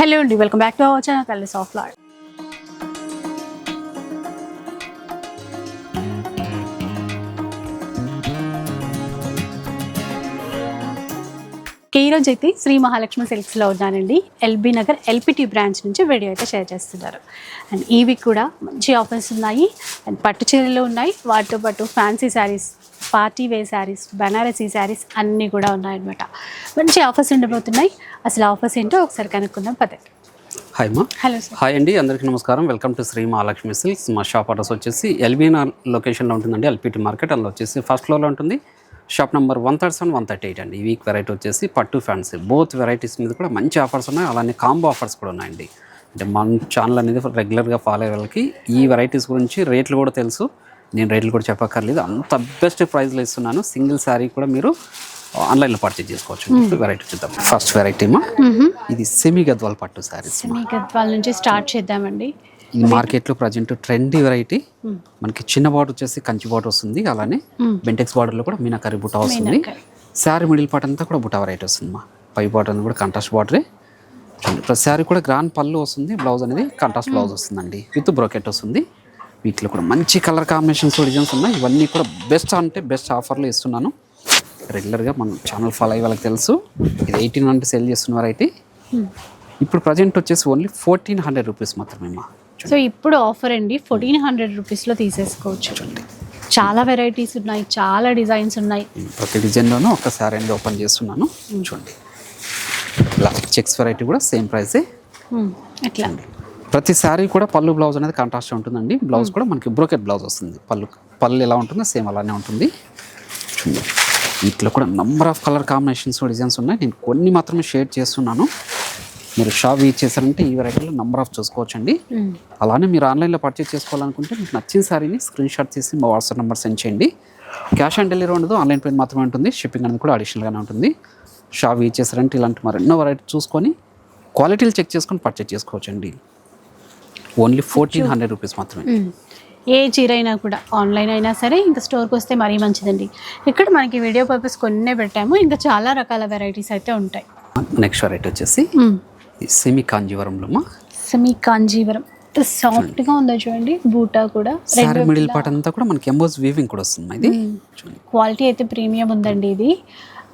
Hello అండి welcome back to our channel colors of lord ఈరోజు అయితే శ్రీ మహాలక్ష్మి సిల్క్స్లో ఉన్నానండి. ఎల్బీ నగర్ ఎల్పిటి బ్రాంచ్ నుంచి వీడియో అయితే షేర్ చేస్తున్నారు. అండ్ ఈవి కూడా మంచి ఆఫర్స్ ఉన్నాయి. అండ్ పట్టు చీరలు ఉన్నాయి. వాటితో పాటు fancy sarees party wear sarees Banarasi sarees అన్నీ కూడా ఉన్నాయన్నమాట. మంచి ఆఫర్స్ ఉండబోతున్నాయి. అసలు ఆఫర్స్ ఏంటో ఒకసారి కనుక్కుందాం పదండి హాయ్ మా హలో సార్ హాయ్ అండి అందరికీ నమస్కారం. Welcome to Shri Mahalakshmi silks. మా షాప్ అడ్రస్ వచ్చేసి ఎల్బీఆర్ లొకేషన్లో ఉంటుందండి ఎల్పిటి మార్కెట్. అందులో వచ్చేసి ఫస్ట్ ఫ్లోర్లో ఉంటుంది. Shop number one thirty seven one thirty eight అండి. ఈ వీక్ వెరైటీ వచ్చేసి పట్టు ఫ్యాన్సీ. బోత్ వెరైటీస్ మీద కూడా మంచి ఆఫర్స్ ఉన్నాయి. అలానే కాంబో ఆఫర్స్ కూడా ఉన్నాయండి. అంటే మన ఛానల్ అనేది రెగ్యులర్గా ఫాలో అయ్యే వాళ్ళకి ఈ వెరైటీస్ గురించి రేట్లు కూడా తెలుసు. నేను రేట్లు కూడా చెప్పక్కర్లేదు. అంత బెస్ట్ ప్రైస్లో ఇస్తున్నాను. సింగిల్ శారీ కూడా మీరు ఆన్లైన్లో పర్చేజ్ చేసుకోవచ్చు. వెరైటీ చూద్దాం. ఫస్ట్ వెరైటీ మా. ఇది సెమీ గద్వాల్ పట్టు శారీస్ మీ. గద్వాల నుంచి స్టార్ట్ చేద్దామండి. ఈ మార్కెట్లో ప్రజెంట్ ట్రెండీ వెరైటీ మనకి చిన్న బార్డర్ వచ్చేసి కంచి బార్డర్ వస్తుంది. అలానే బెంటెక్స్ బార్డర్లో కూడా మీనాకరి బుట్ట వస్తుంది. శారీ మిడిల్ పార్ట్ అంతా కూడా బుట్ట వెరైటీ వస్తుంది మా. పై బార్డర్ అనేది కూడా కంట్రాస్ట్ బార్డరే ప్రతి శారీ కూడా గ్రాండ్ పళ్ళు వస్తుంది. బ్లౌజ్ అనేది కంట్రాస్ట్ బ్లౌజ్ వస్తుందండి. విత్ బ్రోకెట్ వస్తుంది. వీటిలో కూడా మంచి కలర్ కాంబినేషన్స్ డిజైన్స్ ఉన్నాయి. ఇవన్నీ కూడా బెస్ట్ అంటే బెస్ట్ ఆఫర్లో ఇస్తున్నాను. రెగ్యులర్గా మన ఛానల్ ఫాలో అయ్యే వాళ్ళకి తెలుసు. ఇది ఎయిటీన్ హండ్రెడ్ సేల్ చేస్తున్న వెరైటీ ఇప్పుడు ప్రజెంట్ వచ్చేసి ఓన్లీ ఫోర్టీన్ హండ్రెడ్ రూపీస్ మాత్రమే సో ఇప్పుడు ఆఫర్ అండి. ఫోర్టీన్ హండ్రెడ్ రూపీస్లో తీసేసుకోవచ్చు. చాలా వెరైటీస్ ఉన్నాయి. చాలా డిజైన్స్ ఉన్నాయి. ప్రతి డిజైన్లోనూ ఒక శారీ అనేది ఓపెన్ చేస్తున్నాను. చూడండి. ఇలా చెక్స్ వెరైటీ కూడా సేమ్ ప్రైసే మ్మ్. ప్రతి శారీ కూడా పళ్ళు బ్లౌజ్ అనేది కాంట్రాస్ట్ ఉంటుందండి. బ్లౌజ్ కూడా మనకి బ్రోకెట్ బ్లౌజ్ వస్తుంది. పళ్ళు పళ్ళు ఎలా ఉంటుందో సేమ్ అలానే ఉంటుంది. వీటిలో కూడా number of colour combinations designs ఉన్నాయి. నేను కొన్ని మాత్రమే షేర్ చేస్తున్నాను. మీరు షాప్ యూజ్ చేశారంటే ఈ వెరైటీలో నంబర్ ఆఫ్ చూసుకోవచ్చండి. అలానే మీరు ఆన్లైన్లో పర్చేస్ చేసుకోవాలనుకుంటే మీకు నచ్చిన శారీని స్క్రీన్ షాట్ తీసి మా వాట్సాప్ నెంబర్ సెండ్ చేయండి. క్యాష్ ఆన్ డెలివరీ ఉండదు ఆన్లైన్ పేమెంట్ మాత్రమే ఉంటుంది. షిప్పింగ్ అనేది కూడా అడిషనల్గానే ఉంటుంది. షాప్ యూజ్ చేశారంటే ఇలాంటి మరెన్నో వెరైటీ చూసుకొని క్వాలిటీలు చెక్ చేసుకొని పర్చేస్ చేసుకోవచ్చండి. ఓన్లీ ఫోర్టీన్ హండ్రెడ్ రూపీస్ మాత్రమే. ఏ చీర అయినా కూడా ఆన్లైన్ అయినా సరే ఇంకా స్టోర్కి వస్తే మరీ మంచిదండి. ఇక్కడ మనకి వీడియో పర్పస్ కొన్నే పెట్టాము. ఇంకా చాలా రకాల వెరైటీస్ అయితే ఉంటాయి. నెక్స్ట్ వెరైటీ వచ్చేసి సెమీ కాంజీవరంలో సెమీ కాంజీవరం. ఎంత సాఫ్ట్గా ఉందో చూడండి. బూటా కూడా శారీ మిడిల్ పార్ట్ అంతా కూడా మనకి ఎంబోజ్ వీవింగ్ కూడా వస్తుంది ఇది. క్వాలిటీ అయితే ప్రీమియం ఉందండి ఇది.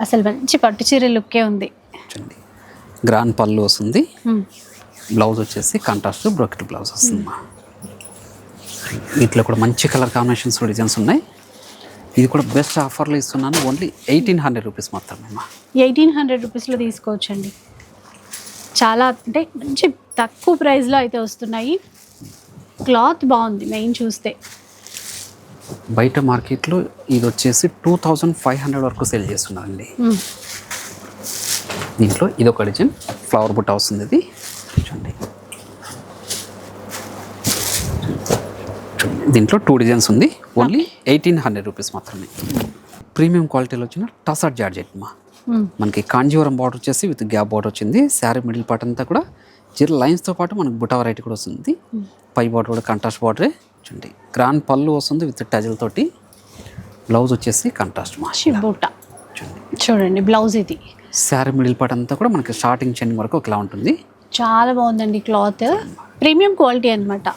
అసలు మంచి పట్టు చీర లుక్కే ఉంది. చూడండి. గ్రాండ్ పళ్ళు వస్తుంది. బ్లౌజ్ వచ్చేసి కాంట్రాస్ట్ బ్రోకెట్ బ్లౌజ్ వస్తుంది మా వీటిలో కూడా మంచి కలర్ కాంబినేషన్స్ డిజైన్స్ ఉన్నాయి. ఇది కూడా బెస్ట్ ఆఫర్లో ఇస్తున్నాను. ఓన్లీ ఎయిటీన్ హండ్రెడ్ రూపీస్ మాత్రమే మా ఎయిటీన్ హండ్రెడ్ రూపీస్లో తీసుకోవచ్చండి. చాలా అంటే మంచి తక్కువ ప్రైస్లో అయితే వస్తున్నాయి. క్లాత్ బాగుంది మెయిన్ చూస్తే. బయట మార్కెట్లో ఇది వచ్చేసి టూ థౌజండ్ ఫైవ్ హండ్రెడ్ వరకు సేల్ చేస్తున్నారండి. దీంట్లో ఇది ఒక డిజైన్ ఫ్లవర్ బుట్ట వస్తుంది ఇది. చూడండి. దీంట్లో టూ డిజైన్స్ ఉంది. ఓన్లీ ఎయిటీన్ హండ్రెడ్ రూపీస్ మాత్రమే. ప్రీమియం క్వాలిటీలో వచ్చిన టసాట్ జార్జెట్ మా. మ్మ్. మనకి కాంజీవరం బార్డర్ వచ్చేసి విత్ గ్యాప్ బార్డర్ వచ్చింది. శారీ మిడిల్ పార్ట్ అంతా కూడా జీరో లైన్స్తో పాటు మనకు బుట్ట వెరైటీ కూడా వస్తుంది. పై బార్డర్ కూడా కంట్రాస్ట్ బార్డరే చూడండి. గ్రాండ్ పళ్ళు వస్తుంది విత్ టజల్ తోటి. బ్లౌజ్ వచ్చేసి కంట్రాస్ట్ మా. బూట చూడండి. చూడండి బ్లౌజ్ ఇది. శారీ మిడిల్ పార్ట్ అంతా కూడా మనకి స్టార్టింగ్ చెండింగ్ వరకు ఒకలా ఉంటుంది. చాలా బాగుందండి క్లాత్. ప్రీమియం క్వాలిటీ అన్నమాట.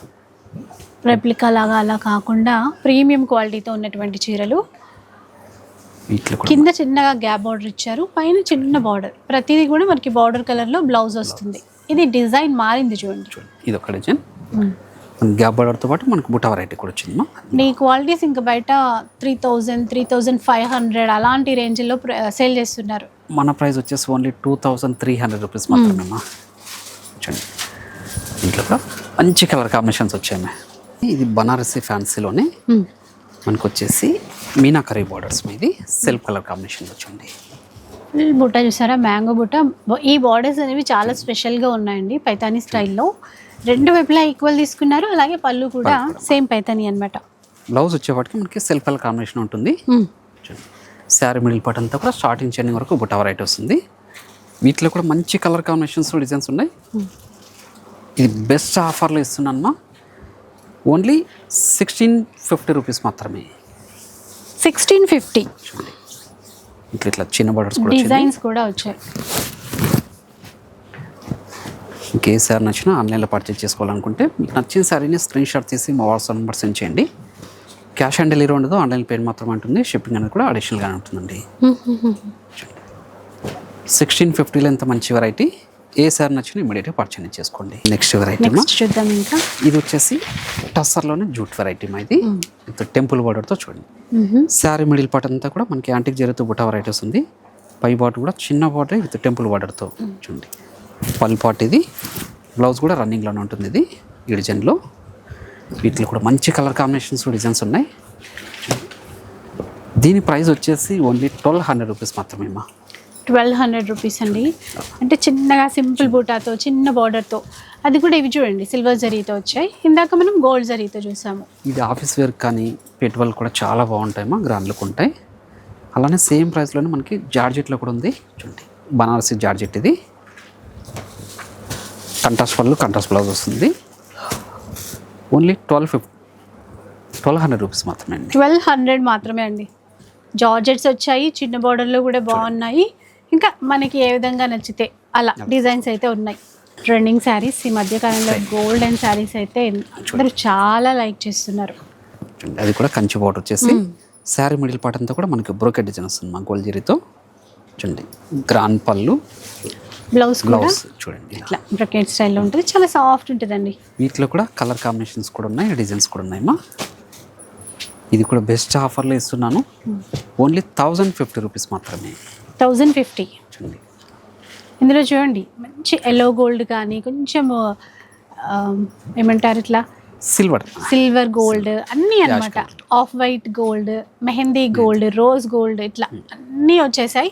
రెప్లికా లాగా అలా కాకుండా ప్రీమియం క్వాలిటీతో ఉన్నటువంటి చీరలు. కింద చిన్నగా గ్యాప్ బార్డర్ ఇచ్చారు పైన చిన్న బార్డర్. ప్రతిదీ కూడా మనకి బార్డర్ కలర్లో బ్లౌజ్ వస్తుంది. ఇది డిజైన్ మారింది చూడండి. ఇది ఒక డిజైన్. గ్యాప్ బార్డర్తో పాటు మనకు బుట్ట వెరైటీ కూడా వచ్చింది నీ క్వాలిటీస్ ఇంకా బయట three thousand three thousand five hundred అలాంటి రేంజ్లో సేల్ చేస్తున్నారు. మన ప్రైస్ వచ్చేసి only two thousand three hundred rupees మాత్రమే మా చూడండి. దీంట్లో కూడా మంచి కలర్ కాంబినేషన్స్ వచ్చాయి. ఇది బనారసి ఫ్యాన్సీలోనే. మనకు వచ్చేసి మీనాకరీ బార్డర్స్ మీది సెల్ఫ్ కలర్ కాంబినేషన్ వచ్చింది. బుట్ట చూసారా? మ్యాంగో బుట్ట. ఈ బార్డర్స్ అనేవి చాలా స్పెషల్గా ఉన్నాయండి పైతానీ స్టైల్లో. రెండు వైపులా ఈక్వల్ తీసుకున్నారు. అలాగే పళ్ళు కూడా సేమ్ పైతానీ అనమాట బ్లౌజ్ వచ్చేవాటికి మనకి సెల్ఫ్ కలర్ కాంబినేషన్ ఉంటుంది. శారీ మిడిల్ పార్ట్ అంతా కూడా స్టార్టింగ్ చెండింగ్ వరకు బుట్ట వెరైటీ వస్తుంది. వీటిలో కూడా మంచి కలర్ కాంబినేషన్స్ డిజైన్స్ ఉన్నాయి. ఇది బెస్ట్ ఆఫర్లో ఇస్తున్నానమ్మా. ఓన్లీ సిక్స్టీన్ ఫిఫ్టీ రూపీస్ మాత్రమే. సిక్స్టీన్ ఫిఫ్టీ ఇట్లా ఇట్లా చిన్న బార్డర్స్ కూడా డిజైన్స్ కూడా వచ్చాయి. ఏ సారీ నచ్చినా ఆన్లైన్లో పర్చేజ్ చేసుకోవాలనుకుంటే మీకు నచ్చిన సారీని స్క్రీన్ షాట్ తీసి మా వాట్సాప్ నెంబర్ సెండ్ చేయండి. క్యాష్ ఆన్ డెలివరీ ఉండదు ఆన్లైన్ పేమెంట్ మాత్రమే ఉంటుంది షిప్పింగ్ అనేది కూడా అడిషనల్గానే ఉంటుందండి. సిక్స్టీన్ ఫిఫ్టీలో ఎంత మంచి వెరైటీ ఏ సారీ నచ్చినా ఇమీడియట్గా పర్చేజ్ చేసుకోండి. నెక్స్ట్ వెరైటీ చూద్దాం ఇంకా. ఇది వచ్చేసి టస్సర్లోనే జూట్ వెరైటీ మా ఇది. విత్ టెంపుల్ బార్డర్తో చూడండి. శారీ మిడిల్ పార్ట్ అంతా కూడా మనకి యాంటిక్ జరీతో బుట్ట వెరైటీస్ ఉంది. పై బార్డర్ కూడా చిన్న బార్డర్ విత్ టెంపుల్ బార్డర్తో చూడండి. పల్ పార్ట్ ఇది. బ్లౌజ్ కూడా రన్నింగ్లోనే ఉంటుంది ఇది. ఈ డిజైన్లో వీటిలో కూడా మంచి కలర్ కాంబినేషన్స్ డిజైన్స్ ఉన్నాయి. దీని ప్రైస్ వచ్చేసి ఓన్లీ ట్వెల్వ్ హండ్రెడ్ రూపీస్ మాత్రమే మా. ట్వెల్వ్ హండ్రెడ్ రూపీస్ అండి. అంటే చిన్నగా సింపుల్ బూటాతో చిన్న బార్డర్తో అది కూడా ఇవి చూడండి సిల్వర్ జరీతో వచ్చాయి. ఇందాక మనం గోల్డ్ జరీతో చూసాము. ఇది ఆఫీస్ వేర్ కానీ పెట్టుబడులు కూడా చాలా బాగుంటాయమ్మా గ్రాండ్ లుక్ ఉంటాయి. అలానే సేమ్ ప్రైస్లోనే మనకి జార్జెట్లో కూడా ఉంది. చూడండి బనారసి జార్జెట్ ఇది. కంట్రాస్ట్ పళ్ళు కంట్రాస్ట్ బ్లౌజ్ వస్తుంది. ఓన్లీ ట్వెల్వ్ ఫిఫ్ ట్వెల్వ్ హండ్రెడ్ రూపీస్ మాత్రమే అండి. ట్వెల్వ్ హండ్రెడ్ మాత్రమే అండి. జార్జెట్స్ వచ్చాయి చిన్న బార్డర్లో కూడా బాగున్నాయి. ఇంకా మనకి ఏ విధంగా నచ్చితే అలా డిజైన్స్ అయితే ఉన్నాయి. ట్రెండింగ్ శారీస్ ఈ మధ్య కాలంలో గోల్డ్ అండ్ శారీస్ అయితే అందరూ చాలా లైక్ చేస్తున్నారు. అది కూడా కంచి బార్డర్ వచ్చేసి శారీ మిడిల్ పార్ట్ అంతా కూడా మనకి బ్రోకెట్ డిజైన్ వస్తుంది మా గోల్డ్ జరీతో చూడండి గ్రాండ్ పళ్ళు బ్లౌజ్ బ్లౌజ్ చూడండి. ఇట్లా బ్రకెట్ స్టైల్లో ఉంటుంది. చాలా సాఫ్ట్ ఉంటుందండి. వీటిలో కూడా కలర్ కాంబినేషన్స్ కూడా ఉన్నాయి డిజైన్స్ కూడా ఉన్నాయమ్మా ఇది కూడా బెస్ట్ ఆఫర్లో ఇస్తున్నాను. ఓన్లీ థౌజండ్ ఫిఫ్టీ రూపీస్ మాత్రమే. Thousand fifty. ఇందులో చూడండి మంచి ఎల్లో గోల్డ్ కానీ కొంచెం ఏమంటారు ఇట్లా? సిల్వర్ సిల్వర్ గోల్డ్ అన్నీ అన్నమాట. Off white gold mehndi gold rose gold ఇట్లా అన్నీ వచ్చేసాయి.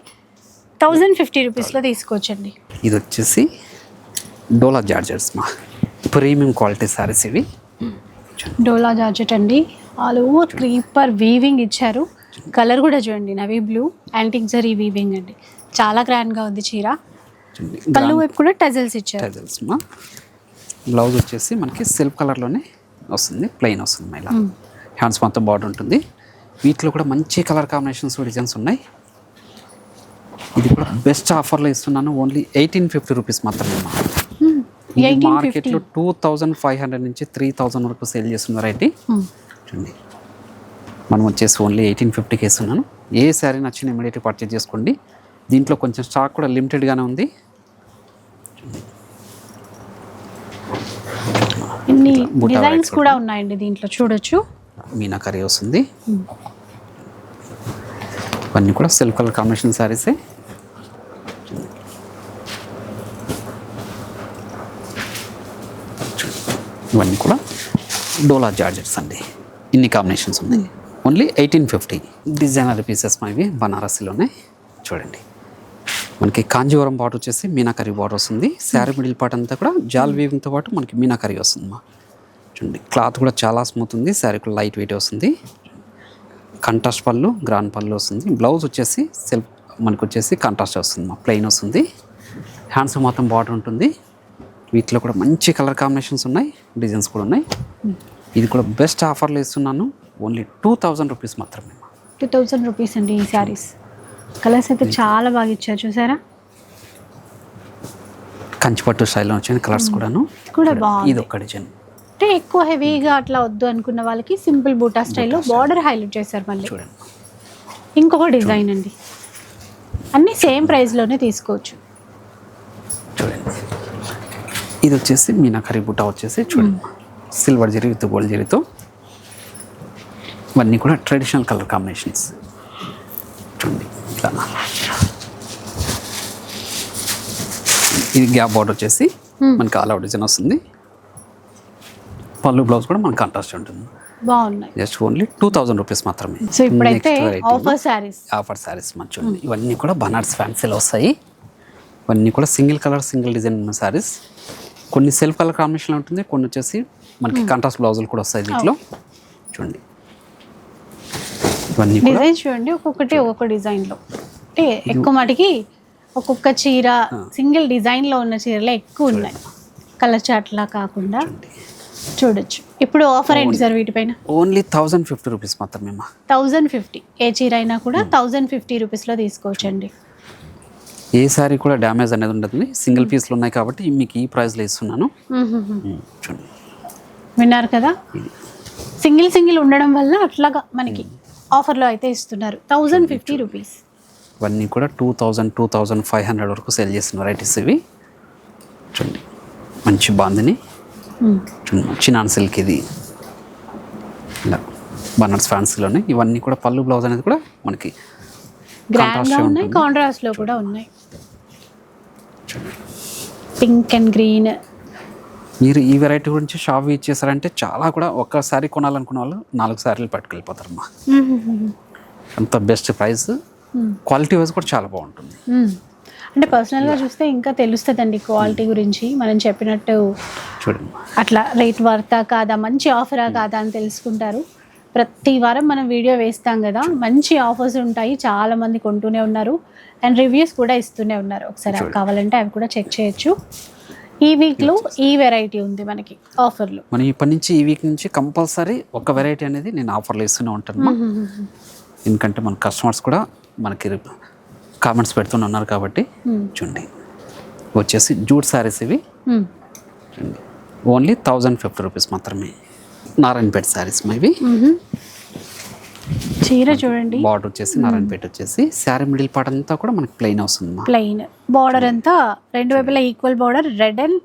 థౌజండ్ ఫిఫ్టీ రూపీస్లో తీసుకోవచ్చండి ఇది వచ్చేసి డోలా జార్జర్స్ మా. ప్రీమియం క్వాలిటీ సారీస్ ఇవి. డోలా జార్జెట్ అండి. ఆల్ ఓవర్ క్రీపర్ వీవింగ్ ఇచ్చారు. కలర్ కూడా చూడండి navy blue. Antique zari weaving అండి. చాలా గ్రాండ్గా ఉంది చీర. పళ్ళు వైపు కూడా టజల్స్ ఇచ్చారు. టైజల్స్ మా. బ్లౌజ్ వచ్చేసి మనకి సెల్ఫ్ కలర్లోనే వస్తుంది ప్లెయిన్ వస్తుంది మా ఇలా. హ్యాండ్స్ మొత్తం బార్డర్ ఉంటుంది. వీటిలో కూడా మంచి కలర్ కాంబినేషన్స్ డిజైన్స్ ఉన్నాయి. ఇది కూడా బెస్ట్ ఆఫర్లో ఇస్తున్నాను ఓన్లీ ఎయిటీన్ ఫిఫ్టీ రూపీస్ మాత్రమే మార్కెట్లో టూ థౌజండ్ ఫైవ్ హండ్రెడ్ నుంచి త్రీ థౌజండ్ వరకు సేల్ చేస్తున్న వెరైటీ చూడండి మనం వచ్చేసి ఓన్లీ ఎయిటీన్ ఫిఫ్టీకి ఇస్తున్నాను ఏ శారీ నచ్చిన ఇమీడియట్గా పర్చేజ్ చేసుకోండి. దీంట్లో కొంచెం స్టాక్ కూడా లిమిటెడ్గానే ఉంది. ఇన్ని డిజైన్స్ కూడా ఉన్నాయండి దీంట్లో చూడొచ్చు. మీనా కర్రీ వస్తుంది. ఇవన్నీ కూడా సెల్ఫ్ కలర్ కాంబినేషన్ శారీసే ఇవన్నీ కూడా డోలా జార్జెట్స్ అండి. ఇన్ని కాంబినేషన్స్ ఉన్నాయి. Only eighteen fifty. Designer pieces మనవి బనారస్లోనే. చూడండి. మనకి కాంజీవరం బార్డర్ వచ్చేసి మీనాకరీ బార్డర్ వస్తుంది. శారీ మిడిల్ పార్ట్ అంతా కూడా జాల్ వీవింగ్తో పాటు మనకి మీనాకరీ వస్తుంది మా. చూడండి. క్లాత్ కూడా చాలా స్మూత్ ఉంది. శారీ కూడా లైట్ వెయిట్ వస్తుంది. కంట్రాస్ట్ పళ్ళు గ్రాండ్ పళ్ళు వస్తుంది. బ్లౌజ్ వచ్చేసి సెల్ఫ్ మనకు వచ్చేసి కంట్రాస్ట్ వస్తుంది మా. ప్లెయిన్ వస్తుంది. హ్యాండ్స్ మొత్తం బార్డర్ ఉంటుంది. వీటిలో కూడా మంచి కలర్ కాంబినేషన్స్ ఉన్నాయి. డిజైన్స్ కూడా ఉన్నాయి. ఇది కూడా బెస్ట్ ఆఫర్లు ఇస్తున్నాను. ఓన్లీ టూ థౌజండ్ రూపీస్ మాత్రమే. టూ థౌజండ్ రూపీస్ అండి ఈ శారీస్. కలర్స్ అయితే చాలా బాగా ఇచ్చారు చూసారా? కంచిపట్టు స్టైల్లో వచ్చిన కలర్స్ కూడాను. కూడా బాగుంది. ఇది ఒక్క డిజైన్. అంటే ఎక్కువ హెవీగా అట్లా వద్దు అనుకున్న వాళ్ళకి సింపుల్ బూటా స్టైల్లో బార్డర్ హైలైట్ చేశారు మళ్ళీ. చూడండి. ఇంకొక డిజైన్ అండి. అన్నీ సేమ్ ప్రైస్లోనే తీసుకోవచ్చు. చూడండి. ఇది వచ్చేసి మీనాకరీ బుట్ట వచ్చేసి చూడండి. సిల్వర్ జరీ విత్ గోల్డ్ జరీతో. ఇవన్నీ కూడా ట్రెడిషనల్ కలర్ కాంబినేషన్స్ చూడండి ఇట్లా. ఇది గ్యాప్ బార్డర్ వచ్చేసి మనకి ఆల్ అవుట్ డిజైన్ వస్తుంది. పళ్ళు బ్లౌజ్ కూడా మనకి కాంట్రాస్ట్ ఉంటుంది. బాగున్నాయి. Just only two thousand rupees మాత్రమే. సో ఇప్పుడైతే. ఆఫర్ శారీస్ ఆఫర్ శారీస్ మంచి ఇవన్నీ కూడా బనార్స్ ఫ్యాన్సీలో వస్తాయి. ఇవన్నీ కూడా సింగిల్ కలర్ సింగిల్ డిజైన్ ఉన్న శారీస్ కొన్ని సెల్ఫ్ కలర్ కాంబినేషన్ ఉంటుంది కొన్ని వచ్చేసి మనకి కాంట్రాస్ట్ బ్లౌజులు కూడా వస్తాయి దీంట్లో. చూడండి. ఇవన్నీ డిజైన్ చూడండి ఒక్కొక్కటి ఒక్కొక్క డిజైన్లో. అంటే ఎక్కువ మటుకి ఒక్కొక్క చీర సింగిల్ డిజైన్లో ఉన్న చీరలే ఎక్కువ ఉన్నాయి. కలర్ చాట్లా కాకుండా. చూడొచ్చు. ఇప్పుడు ఆఫర్ ఏంటి సార్ వీటిపైన? ఓన్లీ థౌజండ్ ఫిఫ్టీ రూపీస్ మాత్రమే థౌజండ్ ఫిఫ్టీ. ఏ చీర అయినా కూడా థౌజండ్ ఫిఫ్టీ రూపీస్లో తీసుకోవచ్చండి. ఏ శారీ కూడా డ్యామేజ్ అనేది ఉండదు. సింగిల్ పీస్లు ఉన్నాయి కాబట్టి మీకు ఈ ప్రైస్లో ఇస్తున్నాను. ఉమ్, చూడండి. విన్నారు కదా? సింగిల్ సింగిల్ ఉండడం వల్ల అట్లాగా మనకి ఆఫర్లో అయితే ఇస్తున్నారు. Thousand fifty rupees. ఇవన్నీ కూడా two thousand two thousand five hundred వరకు సేల్ చేసిన వెరైటీస్ ఇవి? చూడండి. మంచి బాందిని. చూడండి చినాన్ సిల్క్ ఇది. ఇలా బనర్స్ ఫ్యాన్సీలోనే ఇవన్నీ కూడా పళ్ళు బ్లౌజ్ అనేది కూడా మనకి ఉన్నాయి ఉంటుంది. కాంట్రాస్ట్లో కూడా ఉన్నాయి. పింక్ అండ్ గ్రీన్ మీరు ఈ వెరైటీ గురించి షాప్ ఇచ్చేసారంటే చాలా కూడా ఒక్కసారి కొనాలనుకున్న వాళ్ళు నాలుగు సారీలు పట్టుకెళ్ళిపోతారమ్మా. అంత బెస్ట్ ప్రైస్ క్వాలిటీ వైజ్ కూడా చాలా బాగుంటుంది. అంటే పర్సనల్గా చూస్తే ఇంకా తెలుస్తుందండి క్వాలిటీ గురించి. మనం చెప్పినట్టు చూడండి. అట్లా రేట్ వర్తా కాదా మంచి ఆఫరా కాదా అని తెలుసుకుంటారు. ప్రతి వారం మనం వీడియో వేస్తాం కదా మంచి ఆఫర్స్ ఉంటాయి చాలా మంది కొంటూనే ఉన్నారు. అండ్ రివ్యూస్ కూడా ఇస్తూనే ఉన్నారు. ఒకసారి కావాలంటే అవి కూడా చెక్ చేయొచ్చు. ఈ వీక్లో ఈ వెరైటీ ఉంది మనకి ఆఫర్లు మనం ఇప్పటి నుంచి ఈ వీక్ నుంచి కంపల్సరీ ఒక వెరైటీ అనేది నేను ఆఫర్లు ఇస్తూనే ఉంటాను ఎందుకంటే మన కస్టమర్స్ కూడా మనకి కామెంట్స్ పెడుతూనే ఉన్నారు కాబట్టి చూడండి. వచ్చేసి జూట్ శారీస్ ఇవి. ఓన్లీ థౌజండ్ ఫిఫ్టీ రూపీస్ మాత్రమే. నారాయణపేట శారీస్ ఇవి. చీర చూడండి. బార్డర్ వచ్చేసి నారాయణపేట వచ్చేసి. శారీ మిడిల్ పార్ట్ అంతా కూడా మనకి ప్లెయిన్ వస్తుంది ప్లెయిన్ బార్డర్ అంతా రెండు వైపులా equal border red and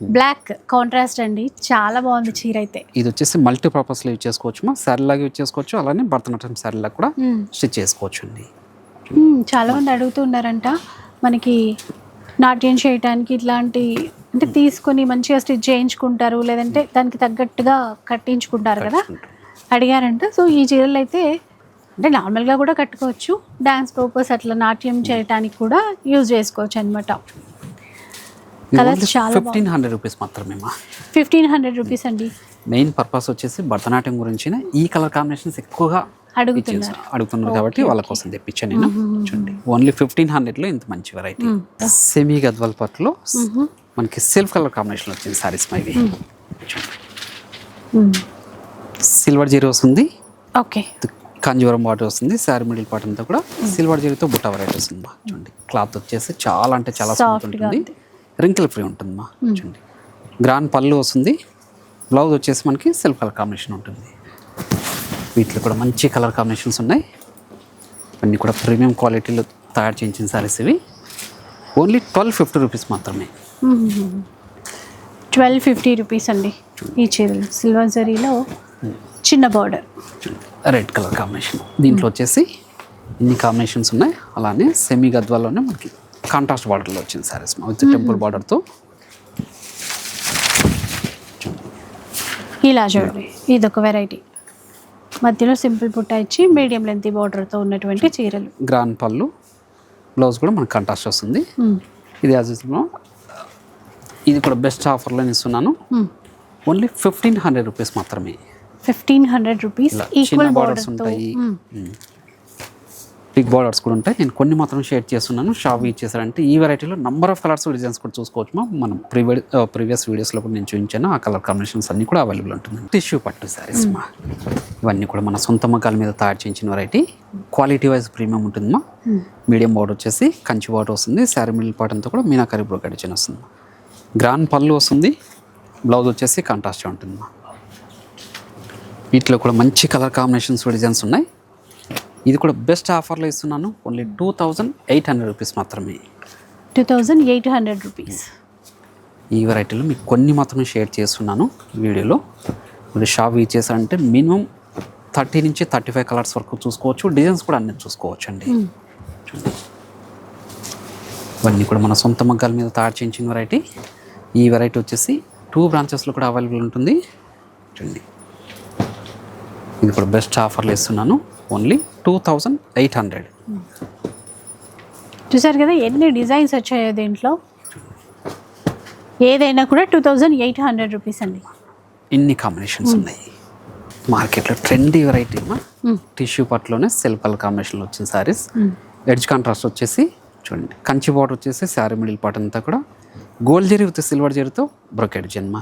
black contrast అండి. చాలా బాగుంది చీర అయితే. ఇది వచ్చేసి మల్టీ పర్పస్లో యూజ్ చేసుకోవచ్చు మా శారీ లాగా యూజ్ చేసుకోవచ్చు. అలానే భరతనాట్యం శారీ లాగా కూడా. స్టిచ్ చేసుకోవచ్చు అండి మ్మ్, చాలా మంది అడుగుతున్నారంట మనకి నాట్యం చేయటానికి ఇట్లాంటి అంటే తీసుకొని మంచిగా స్టిచ్ చేయించుకుంటారు. లేదంటే దానికి తగ్గట్టుగా కట్టించుకుంటారు కదా. అడిగారంట. సో ఈ చీరలు అయితే అంటే నార్మల్గా కూడా కట్టుకోవచ్చు. డ్యాన్స్ పర్పస్ అట్లా నాట్యం చేయటానికి కూడా యూజ్ చేసుకోవచ్చు అనమాట కలర్స్ చాలా ఫిఫ్టీన్ హండ్రెడ్ రూపీస్ మాత్రమే మా ఫిఫ్టీన్ హండ్రెడ్ రూపీస్ అండి. మెయిన్ పర్పస్ వచ్చేసి భరతనాట్యం గురించి ఈ కలర్ కాంబినేషన్స్ ఎక్కువగా అడుగుతున్నారు. అడుగుతున్నారు కాబట్టి వాళ్ళ కోసం తెప్పించాను నేను. చూడండి. ఓన్లీ ఫిఫ్టీన్ హండ్రెడ్లో ఇంత మంచి వెరైటీ సెమీ గద్వాల్ పట్టులో మనకి సెల్ఫ్ కలర్ కాంబినేషన్ వచ్చింది సారీస్ ఇవి సిల్వర్ జీరో వస్తుంది. ఓకే. కాంజీవరం బాటర్ వస్తుంది. శారీ మిడిల్ పార్ట్ అంతా కూడా సిల్వర్ జీరోతో బుట్ట వెరైటీ వస్తుంది మా చూడండి క్లాత్ వచ్చేసి చాలా అంటే చాలా గా ఉంటుంది. రింకిల్ ఫ్రీ ఉంటుంది మా చూడండి. గ్రాండ్ పళ్ళు వస్తుంది. బ్లౌజ్ వచ్చేసి మనకి సెల్ఫ్ కలర్ కాంబినేషన్ ఉంటుంది. వీటిలో కూడా మంచి కలర్ కాంబినేషన్స్ ఉన్నాయి. అన్నీ కూడా ప్రీమియం క్వాలిటీలో తయారు చేయించిన సారీస్ ఇవి. ఓన్లీ ట్వెల్వ్ ఫిఫ్టీ రూపీస్ మాత్రమే. ట్వెల్వ్ ఫిఫ్టీ రూపీస్ అండి. ఈ చీరలు. సిల్వర్ జరీలో చిన్న బార్డర్ రెడ్ కలర్ కాంబినేషన్ దీంట్లో వచ్చేసి ఇన్ని కాంబినేషన్స్ ఉన్నాయి. అలానే సెమీ గద్వాల్లోనే మనకి కాంట్రాస్ట్ బార్డర్లో వచ్చింది సారీస్ విత్ టెంపుల్ బార్డర్తో ఇలా చూడండి. ఇది ఒక వెరైటీ మధ్యలో సింపుల్ పుట్ట ఇచ్చి మీడియం లెంత్ బార్డర్తో ఉన్నటువంటి చీరలు. గ్రాండ్ పళ్ళు. బ్లౌజ్ కూడా మనకి కాంట్రాస్ట్ వస్తుంది. ఇది యాజ్ ఇది కూడా బెస్ట్ ఆఫర్లో ఇస్తున్నాను. ఓన్లీ ఫిఫ్టీన్ హండ్రెడ్ రూపీస్ మాత్రమే. Fifteen hundred rupees equal borders ఉంటాయి. బిగ్ బార్డర్స్ కూడా ఉంటాయి. నేను కొన్ని మాత్రం షేర్ చేస్తున్నాను. షాప్ ఇచ్చేసారంటే ఈ వెరైటీలో నంబర్ ఆఫ్ కలర్స్ డిజైన్స్ కూడా చూసుకోవచ్చు మా. మనం ప్రీవియ ప్రీవియస్ వీడియోస్లో కూడా నేను చూపించాను. ఆ కలర్ కాంబినేషన్స్ అన్ని కూడా అవైలబుల్ ఉంటుంది టిష్యూ పట్టు సారీస్ మా. ఇవన్నీ కూడా మన సొంత మగ్గాల మీద తయారు చేయించిన వెరైటీ క్వాలిటీ వైజ్ ప్రీమియం ఉంటుంది మా. మీడియం బార్డర్ వచ్చేసి కంచి బార్డర్ వస్తుంది. శారీ మిడిల్ పార్ట్ అంతా కూడా మీనాకరి బ్రోకెడ్ డిజైన్ వస్తుంది గ్రాండ్ పళ్ళు వస్తుంది. బ్లౌజ్ వచ్చేసి కాంట్రాస్ట్ ఉంటుంది మా. వీటిలో కూడా మంచి కలర్ కాంబినేషన్స్ డిజైన్స్ ఉన్నాయి. ఇది కూడా బెస్ట్ ఆఫర్లో ఇస్తున్నాను. Only two thousand eight hundred rupees మాత్రమే. Two thousand eight hundred rupees ఈ వెరైటీలో మీకు కొన్ని మాత్రమే షేర్ చేస్తున్నాను వీడియోలో. మీరు షాప్ ఇచ్చేసారంటే మినిమం థర్టీ నుంచి థర్టీ ఫైవ్ కలర్స్ వరకు చూసుకోవచ్చు. డిజైన్స్ కూడా అన్ని చూసుకోవచ్చు అండి. చూడండి. ఇవన్నీ కూడా మన సొంత మగ్గాల మీద తయారు చేయించిన వెరైటీ ఈ వెరైటీ వచ్చేసి టూ బ్రాంచెస్లో కూడా అవైలబుల్ ఉంటుంది. చూడండి. ఇది కూడా బెస్ట్ ఆఫర్లో ఇస్తున్నాను. Only two thousand eight hundred చూసారు కదా ఎన్ని డిజైన్స్ వచ్చాయో దీంట్లో? ఏదైనా కూడా two thousand eight hundred rupees అండి. ఇన్ని కాంబినేషన్స్ ఉన్నాయి. మార్కెట్లో ట్రెండీ వెరైటీ టిష్యూ పట్టులోనే సెల్ కలర్ కాంబినేషన్లో వచ్చిన శారీస్ ఎడ్జ్ కాంట్రాస్ట్ వచ్చేసి చూడండి కంచి బార్డర్ వచ్చేసి శారీ మిడిల్ పార్ట్ అంతా కూడా. గోల్డ్ జరీ విత్ సిల్వర్ జరీతో బ్రొకెడ్ జన్మ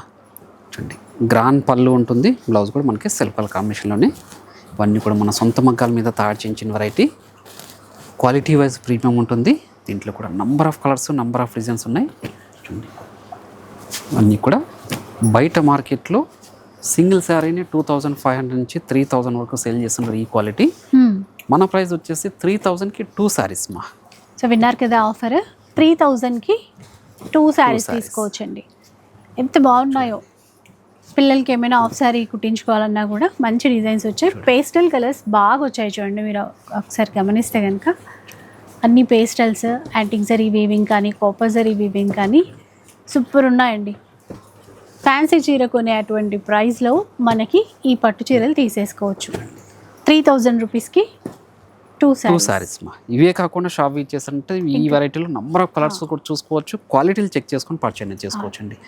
చూడండి. గ్రాండ్ పళ్ళు ఉంటుంది బ్లౌజ్ కూడా మనకి సెల్ కలర్ కాంబినేషన్లోనే. ఇవన్నీ కూడా మన సొంత మగ్గాల మీద తయారు చేయించిన వెరైటీ క్వాలిటీ వైజ్ ప్రీమియం ఉంటుంది. దీంట్లో కూడా number of colours number of designs ఉన్నాయి. చూడండి. అన్నీ కూడా బయట మార్కెట్లో సింగిల్ శారీని టూ థౌజండ్ ఫైవ్ హండ్రెడ్ నుంచి త్రీ థౌజండ్ వరకు సేల్ చేస్తున్నారు ఈ క్వాలిటీ. మన ప్రైస్ వచ్చేసి త్రీ థౌజండ్కి టూ శారీస్ మా. సో విన్నారు కదా ఆఫర్ త్రీ థౌజండ్కి టూ శారీస్ తీసుకోవచ్చండి. ఎంత బాగున్నాయో. పిల్లలకి ఏమైనా ఆఫ్ శారీ కుట్టించుకోవాలన్నా కూడా మంచి డిజైన్స్ వచ్చాయి. పేస్టల్ కలర్స్ బాగా వచ్చాయి చూడండి మీరు ఒకసారి గమనిస్తే కనుక అన్ని పేస్టల్స్ యాంటిక్ జరీ వీవింగ్ కానీ కాపర్ జరీ వీవింగ్ కానీ సూపర్ ఉన్నాయండి. ఫ్యాన్సీ చీర కొనే అటువంటి ప్రైస్లో మనకి ఈ పట్టు చీరలు తీసేసుకోవచ్చు. త్రీ థౌజండ్ రూపీస్కి టూ టూ శారీస్ మా. ఇవే కాకుండా షాప్ ఇచ్చేసంటే ఈ వెరైటీలో నంబర్ ఆఫ్ కలర్స్ కూడా చూసుకోవచ్చు. క్వాలిటీలు చెక్ చేసుకొని పర్చేజ్ చేసుకోవచ్చు అండి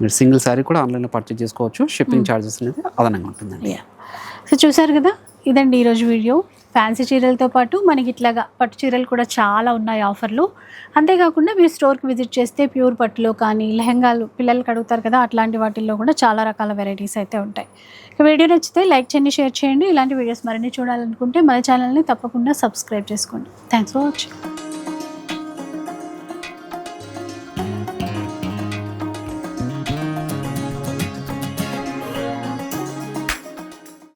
మీరు సింగిల్ శారీ కూడా ఆన్లైన్లో పర్చేజ్ చేసుకోవచ్చు. షిప్పింగ్ ఛార్జెస్ అనేది అదనంగా ఉంటుందండి. సో చూసారు కదా? ఇదండి ఈరోజు వీడియో. ఫ్యాన్సీ చీరలతో పాటు మనకి ఇట్లాగా పట్టు చీరలు కూడా చాలా ఉన్నాయి ఆఫర్లు. అంతేకాకుండా మీరు స్టోర్కి విజిట్ చేస్తే ప్యూర్ పట్టులో కానీ లెహంగాలు పిల్లలకి అడుగుతారు కదా అట్లాంటి వాటిల్లో కూడా చాలా రకాల వెరైటీస్ అయితే ఉంటాయి. ఇక వీడియో నచ్చితే లైక్ చేయండి షేర్ చేయండి. ఇలాంటి వీడియోస్ మరిన్ని చూడాలనుకుంటే మన ఛానల్ని తప్పకుండా సబ్స్క్రైబ్ చేసుకోండి. Thanks for watching